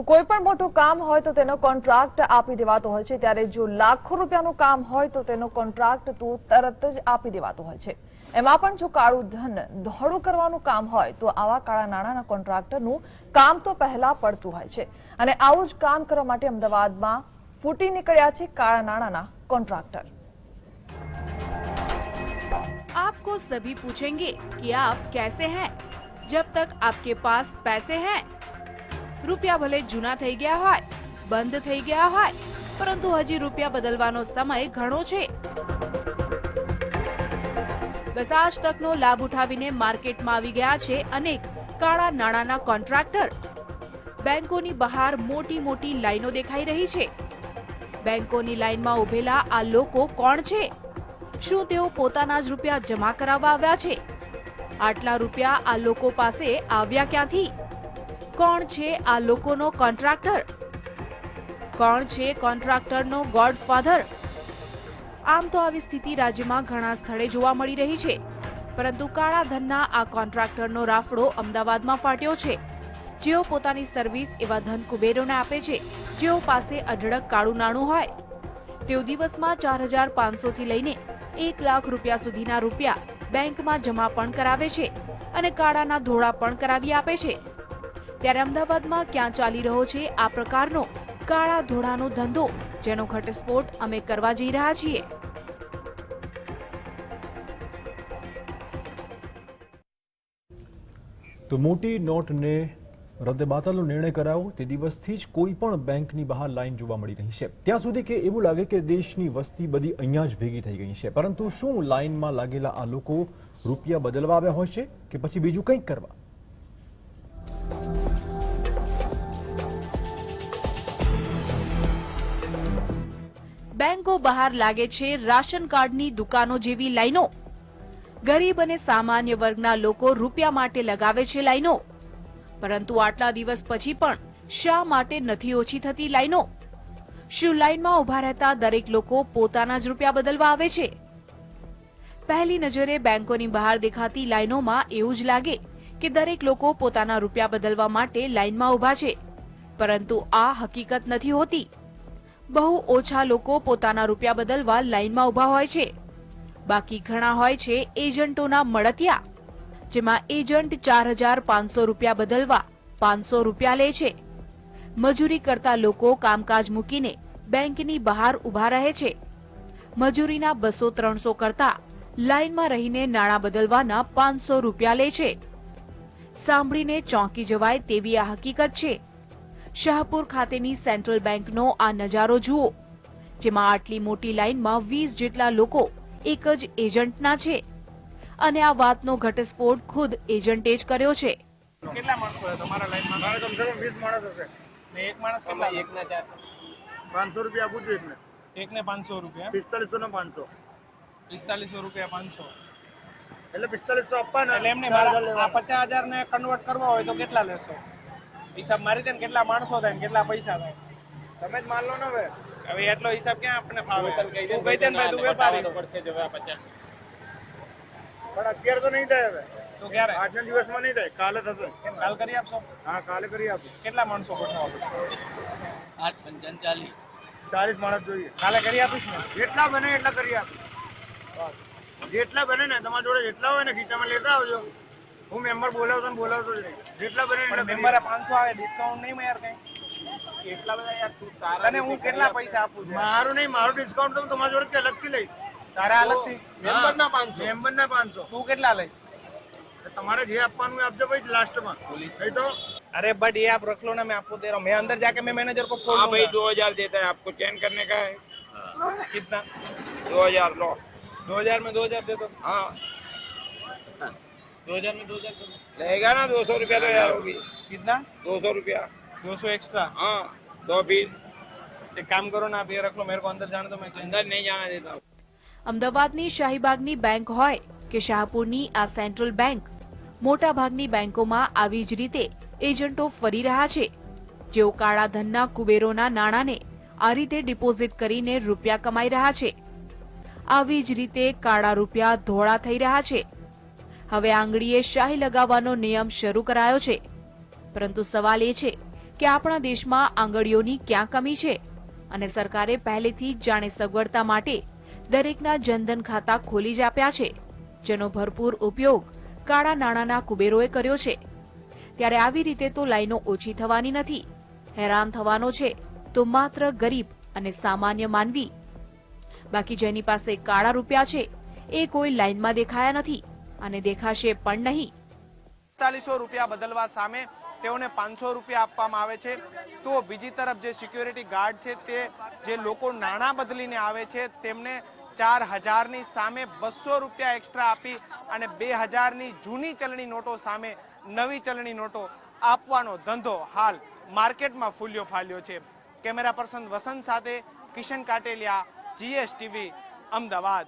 તો કોઈ પણ મોટું કામ હોય તો તેનો કોન્ટ્રાક્ટ આપી દેવાતો હોય છે ત્યારે જો લાખો રૂપિયાનું કામ હોય તો તેનો કોન્ટ્રાક્ટ તો તરત જ આપી દેવાતો હોય છે એમાં પણ જો કાળું ધન દોડું કરવાનું કામ હોય તો આવા કાળા નાણાંના કોન્ટ્રાક્ટરનું કામ તો પહેલા પડતું હોય છે અને આવું જ કામ કરવા માટે અમદાવાદમાં ફૂટી નીકળ્યા છે કાળા નાણાંના કોન્ટ્રાક્ટર आपको सभी पूछेंगे कि आप कैसे हैं जब तक आपके पास पैसे हैं રૂપિયા ભલે જૂના થઈ ગયા હોય, બંધ થઈ ગયા હોય, પરંતુ હજી રૂપિયા બદલવાનો સમય ઘણો છે. બસ તકનો લાભ ઉઠાવીને માર્કેટમાં આવી ગયા છે અનેક કાળા નાણાંના કોન્ટ્રાક્ટર. બેંકોની બહાર મોટી મોટી લાઈનો દેખાઈ રહી છે. બેંકોની લાઈનમાં ઉભેલા આ લોકો કોણ છે? શું તેઓ પોતાના જ રૂપિયા જમા કરાવવા આવ્યા છે? આટલા રૂપિયા આ લોકો પાસે આવ્યા ક્યાંથી? કોણ છે આ લોકોનો કોન્ટ્રાક્ટર? કોણ છે કોન્ટ્રાક્ટરનો ગોડફાધર? આમ તો આવી સ્થિતિ રાજ્યમાં ઘણા સ્થળે જોવા મળી રહી છે. પરંતુ કાળા ધનના આ કોન્ટ્રાક્ટરનો રાફડો અમદાવાદમાં ફાટ્યો છે. જેઓ પોતાની સર્વિસ એવા ધન કુબેરોને આપે છે. જેઓ પાસે અઢળક કાળું નાણું હોય. તેઓ દિવસમાં ચાર હજાર પાંચસોથી લઈને એક લાખ રૂપિયા સુધીના રૂપિયા બેંકમાં જમા પણ કરાવે છે અને કાળાના ધોળા પણ કરાવી આપે છે. ત્યારે અમદાવાદમાં ક્યાં ચાલી રહ્યો છે આ પ્રકારનો કાળા ધોળાનો ધંધો, જેનો ઘટસ્ફોટ અમે કરવા જઈ રહ્યા છીએ. તો મોટી નોટને રદ્દબાતલનો નિર્ણય કરાયો તે દિવસથી જ કોઈ પણ બેંકની બહાર લાઈન જોવા મળી રહી છે. ત્યાં સુધી કે એવું લાગે કે દેશની વસ્તી બધી અહીંયા જ ભેગી થઈ ગઈ છે. પરંતુ શું લાઈનમાં લાગેલા આ લોકો રૂપિયા બદલવા આવ્યા હોય છે કે પછી બીજું કંઈક કરવા? બેંકો બહાર લાગે છે રાશન કાર્ડની દુકાનો જેવી લાઈનો. ગરીબ અને સામાન્ય વર્ગના લોકો રૂપિયા માટે લગાવે છે લાઈનો. પરંતુ આટલા દિવસ પછી પણ શા માટે નથી ઓછી થતી લાઈનો? શું લાઈનમાં ઊભા રહેતા દરેક લોકો પોતાના જ રૂપિયા બદલવા આવે છે? પહેલી નજરે બેંકોની બહાર દેખાતી લાઈનોમાં એવું જ લાગે કે દરેક લોકો પોતાના રૂપિયા બદલવા માટે લાઈનમાં ઊભા છે. પરંતુ આ હકીકત નથી હોતી. બહુ ઓછા લોકો પોતાના રૂપિયા બદલવા લાઈનમાં ઊભા હોય છે. બાકી ઘણા હોય છે એજન્ટોના મળતિયા, જેમાં એજન્ટ ચાર હજાર પાંચસો રૂપિયા બદલવા પાંચસો રૂપિયા લે છે. મજૂરી કરતા લોકો કામકાજ મૂકીને બેંકની બહાર ઊભા રહે છે. મજૂરીના બસો ત્રણસો કરતા લાઈનમાં રહીને નાણાં બદલવાના પાંચસો રૂપિયા લે છે. સાંભળીને ચોંકી જવાય તેવી આ હકીકત છે. શાહપુર ખાતેની સેન્ટ્રલ બેંકનો આ નજારો જુઓ જેમાં આટલી મોટી લાઈનમાં વીસ જેટલા લોકો એક જ એજન્ટના છે. અને આ વાતનો ઘટસ્ફોટ ખુદ એજન્ટે જ કર્યો છે. કેટલા માણસો છે તમારા લાઈનમાં મારે કમસે કમ વીસ માણસ હશે. ને એક માણસ કેટલા એકના ચાર. પાંચસો રૂપિયા આપું છું એકને. એકને પાંચસો રૂપિયા? પિસ્તાલીસો ને પાંચસો. પિસ્તાલીસો રૂપિયા પાંચસો. એટલે પિસ્તાલીસો આપવાના. એટલે એમને. પચાસ હજાર ને કન્વર્ટ કરવા હોય તો કેટલા લેશો? હિસાબ મારી દે ને કેટલા માણસો થાય ને કેટલા પૈસા થાય. તમે જ માન લો ને હવે. હવે એટલો હિસાબ ક્યાં આપણે ફાવે? તું કહી દે ને ભાઈ તું વેપારી. પણ અત્યારે તો નહીં થાય હવે. તો ક્યારે? આજના દિવસમાં નહીં થાય કાલે થશે. કાલ કરી આપશો? હા કાલે કરી આપશો કેટલા માણસો ગોઠવવા પડશે? આઠ પંચાવન ચાલીસ. ચાલીસ માણસ જોઈએ. કાલે કરી આપીશ ને? જેટલા બને એટલા કરી આપીશ જેટલા બને ને તમારા જોડે જેટલા હોય ને ખીચામાં લેતા આવજો. હું મેમ્બર બોલાવતો ને બોલાવતો જ નહીં જેટલા બને એટલા પણ કરી મેમ્બરે પાંચસો આવે ડિસ્કાઉન્ટ નહીં યાર કઈ એટલા બધા યાર તું તારા તને હું કેટલા પૈસા આપું આપું. છું મારું નહીં મારું ડિસ્કાઉન્ટ તો હું તમારા જોડે અલગથી લઈશ તારા અલગથી મેમ્બરના પાંચસો મેમ્બરના પાંચસો તું કેટલા લઈશ તમારે જે આપવાનું એ આપજો ભાઈ લાસ્ટમાં નહીં તો अरे बट ये आप रख लो ना मैं आपको दे रहा हूँ मैं अंदर जाके मैं मैनेजर को खोल हाँ भाई दूंगा दो हजार देता है आपको चेंज करने का है कितना दो हजार लो दो हजार में दो हजार दे दो हाँ दो हजार में दो हजार दे दो रहेगा ना दो सौ रुपया तो यार होगी कितना दो सौ रुपया दो सौ एक्स्ट्रा हाँ दो पीस एक काम करो ना आप ये रख लो मेरे को अंदर जाने दो मैं चेंज अंदर नहीं जाना देता हूँ અમદાવાદની શાહીબાગની બેંક હોય કે શાહપુરની આ સેન્ટ્રલ બેંક મોટા ભાગની બેંકોમાં આવી જ રીતે એજન્ટો ફરી રહ્યા છે જેઓ કાળા ધનના કુબેરોના નાણાંને આ રીતે ડિપોઝિટ કરીને રૂપિયા કમાઈ રહ્યા છે આવી જ રીતે કાળા રૂપિયા ધોળા થઈ રહ્યા છે હવે આંગળીએ શાહી લગાવવાનો નિયમ શરૂ કરાયો છે. પરંતુ સવાલ એ છે કે આપણા દેશમાં આંગળીઓની ક્યાં કમી છે? અને સરકારે પહેલેથી જ જાણે સગવડતા માટે દરેકના જનધન ખાતા ખોલી જ આપ્યા છે. જેનો ભરપૂર ઉપયોગ કાળા નાણાંના કુબેરોએ કર્યો છે. ત્યારે આવી રીતે તો લાઈનો ઓછી થવાની નથી. હેરાન થવાનો છે તો માત્ર ગરીબ અને સામાન્ય માનવી. બાકી જેની પાસે કાળા રૂપિયા છે એ કોઈ લાઈનમાં દેખાયા નથી. અને દેખાશે પણ નહીં. પિસ્તાલીસો રૂપિયા બદલવા સામે તેઓને પાંચસો રૂપિયા આપવામાં આવે છે. તો બીજી તરફ જે સિક્યોરિટી ગાર્ડ છે તે જે લોકો નાણાં બદલીને આવે છે તેમને ચાર હજારની સામે બસો રૂપિયા એક્સ્ટ્રા આપી અને બે હજારની જૂની ચલણી નોટો સામે નવી ચલણી નોટો આપવાનો ધંધો હાલ માર્કેટમાં ફૂલ્યો ફાલ્યો છે. કેમેરા પર્સન વસંત સાથે કિશન કાટેલિયા જીએસટીવી અમદાવાદ.